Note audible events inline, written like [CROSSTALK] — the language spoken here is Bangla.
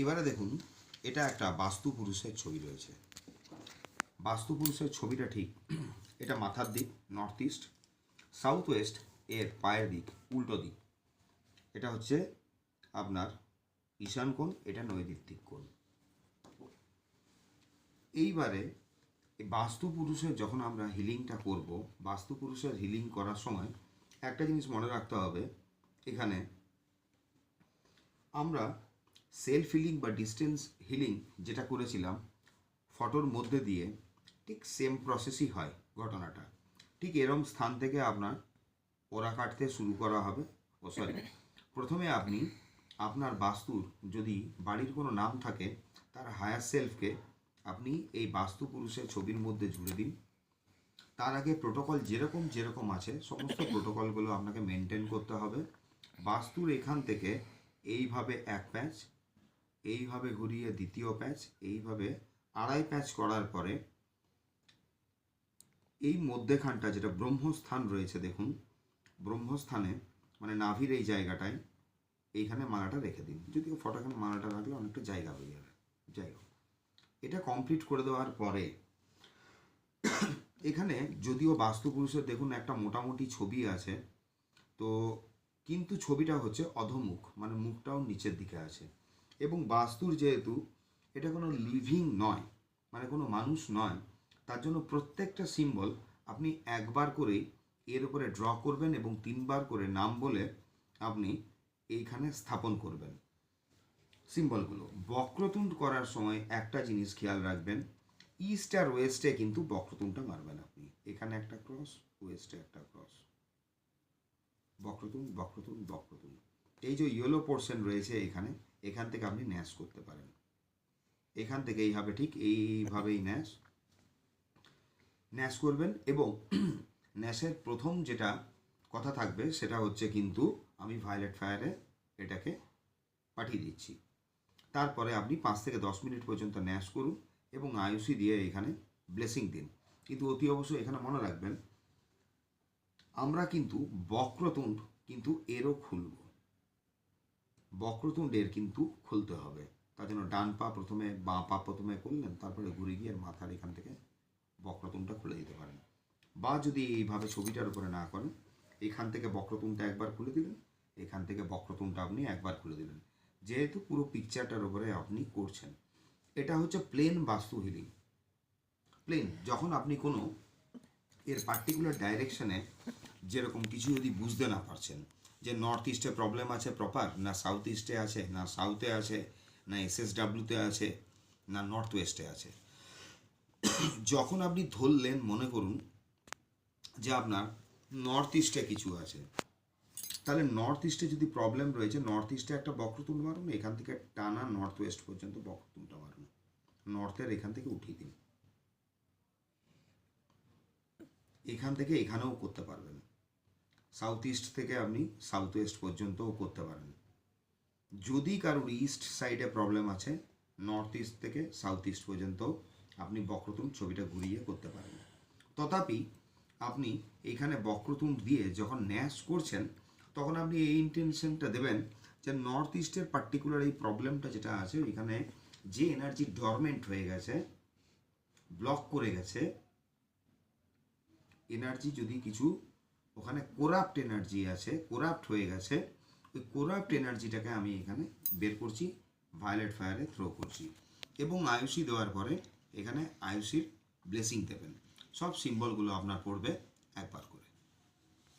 এবারে দেখুন, এটা একটা বাস্তু পুরুষের ছবি রয়েছে। বাস্তু পুরুষের ছবিটা ঠিক, এটা মাথার দিক নর্থ ইস্ট সাউথ ওয়েস্ট এর পায়ের দিক, উল্টো দিক। এটা হচ্ছে আপনার ঈশান কোণ, এটা নৈদিক কোণ। এইবারে এই বাস্তু পুরুষের যখন আমরা হিলিংটা করব বাস্তু পুরুষের হিলিং করার সময় একটা জিনিস মনে রাখতে হবে, এখানে আমরা সেলফ হিলিং বা ডিস্টেন্স হিলিং যেটা করেছিলাম, ফটোর মধ্যে দিয়ে ঠিক সেম প্রসেসই হয় ঘটনাটা। ঠিক এরম স্থান থেকে আপনার ওরা কাটতে শুরু করা হবে। ও সরি প্রথমে আপনি আপনার বাস্তুর যদি বাড়ির কোনো নাম থাকে, তার হায়ার সেলফকে আপনি এই বাস্তু পুরুষের ছবির মধ্যে জুড়ে দিন। তার আগে প্রোটোকল যেরকম যেরকম আছে, সমস্ত প্রোটোকলগুলো আপনাকে মেনটেন করতে হবে। বাস্তুর এখান থেকে এইভাবে এক প্যাচ এইভাবে ঘুরিয়ে দ্বিতীয় প্যাচ, এইভাবে আড়াই প্যাচ করার পরে এই মধ্যেখানটা যেটা ব্রহ্মস্থান রয়েছে, দেখুন, ব্রহ্মস্থানে মানে নাভির এই জায়গাটায়, এইখানে মালাটা রেখে দিন। যদিও ফটোখানে মালাটা রাখলে অনেকটা জায়গা হয়ে যাবে। যাই হোক, এটা কমপ্লিট করে দেওয়ার পরে, এখানে যদিও বাস্তুপুরুষের, দেখুন, একটা মোটামুটি ছবি আছে, তো কিন্তু ছবিটা হচ্ছে অধমুখ মানে মুখটাও নিচের দিকে আছে। এবং বাস্তুর যেহেতু এটা কোনো লিভিং নয় মানে কোনো মানুষ নয়, তার জন্য প্রত্যেকটা সিম্বল আপনি একবার করেই এর উপরে ড্র করবেন এবং তিনবার করে নাম বলে আপনি এইখানে স্থাপন করবেন। সিম্বলগুলো বক্রতুণ্ড করার সময় একটা জিনিস খেয়াল রাখবেন ইস্ট আর ওয়েস্টে কিন্তু বক্রতুণ্ডটা মারবেন আপনি। এখানে একটা ক্রস ওয়েস্টে একটা ক্রস বক্রতুণ্ড বক্রতুণ্ড বক্রতুণ্ড। এই যে ইয়েলো পোর্শন রয়েছে এখানে, এখান থেকে আপনি ন্যাশ করতে পারেন। এখান থেকে এইভাবে ঠিক এইভাবেই ন্যাশ ন্যাশ করবেন এবং [CLEARS THROAT] ন্যাশের প্রথম যেটা কথা থাকবে সেটা হচ্ছে কিন্তু আমি ভায়োলেট ফায়ারে এটাকে পাঠিয়ে দিচ্ছি। তারপরে আপনি পাঁচ থেকে দশ মিনিট পর্যন্ত ন্যাশ করুন এবং আয়ুষি দিয়ে এখানে ব্লেসিং দিন। কিন্তু অতি অবশ্যই এখানে মনে রাখবেন, আমরা কিন্তু বক্রতুণ্ড কিন্তু এরও খুলব। বক্রতুণ্ডের কিন্তু খুলতে হবে। তার জন্য ডান পা প্রথমে, বাঁ পা প্রথমে করলেন, তারপরে ঘুরে গিয়ে মাথার এখান থেকে বক্রতুণ্ডটা খুলে দিতে পারেন। বা যদি এইভাবে ছবিটার উপরে না করেন, এখান থেকে বক্রতুণ্ডটা একবার খুলে দিলেন, এখান থেকে বক্রতুণ্ডটা আপনি একবার খুলে দিলেন। যেহেতু পুরো পিকচারটার উপরে আপনি করছেন, এটা হচ্ছে প্লেন বাস্তু হিলিং প্লেন যখন আপনি কোনো এর পার্টিকুলার ডাইরেকশানে যেরকম কিছু যদি বুঝতে না পারছেন যে নর্থ ইস্টে প্রবলেম আছে প্রপার না সাউথ ইস্টে আছে, না সাউথে আছে, না এস এস ডাব্লিউতে আছে, না নর্থ ওয়েস্টে আছে। যখন আপনি ধরলেন, মনে করুন যে আপনার নর্থ ইস্টে কিছু আছে, তাহলে নর্থ ইস্টে যদি প্রবলেম রয়েছে নর্থ ইস্টে একটা বক্রতুণ্ড মারুন এখান থেকে টানা নর্থ ওয়েস্ট পর্যন্ত বক্রতুণ্ডটা মারুন নর্থের এখান থেকে উঠিয়ে দিন। এখান থেকে এখানেও করতে পারবেন। সাউথ ইস্ট থেকে আপনি সাউথ ওয়েস্ট পর্যন্তও করতে পারেন। যদি কারোর ইস্ট সাইডে প্রবলেম আছে নর্থ ইস্ট থেকে সাউথ ইস্ট পর্যন্ত আপনি বক্রতুণ্ড ছবিটা ঘুরিয়ে করতে পারেন। তথাপি আপনি এখানে বক্রতুণ্ড দিয়ে যখন ন্যাস করছেন, তখন আপনি এই ইন্টেনশনটা দেবেন যে নর্থ ইস্টের পার্টিকুলার এই প্রবলেমটা যেটা আছে, এখানে যে এনার্জি ডরমেন্ট হয়ে গেছে ব্লক করে গেছে এনার্জি যদি কিছু ওখানে কোরাপ্ট এনার্জি আছে কোরাপ্ট হয়ে গেছে। ওই কোরাপ্ট এনার্জিটাকে আমি এখানে বের করছি ভায়োলেট ফায়ারে থ্রো করছি। এবং আয়ুষি দেওয়ার পরে এখানে আয়ুষির ব্লেসিং দেবেন। সব সিম্বলগুলো আপনার পড়বে, একবার করে।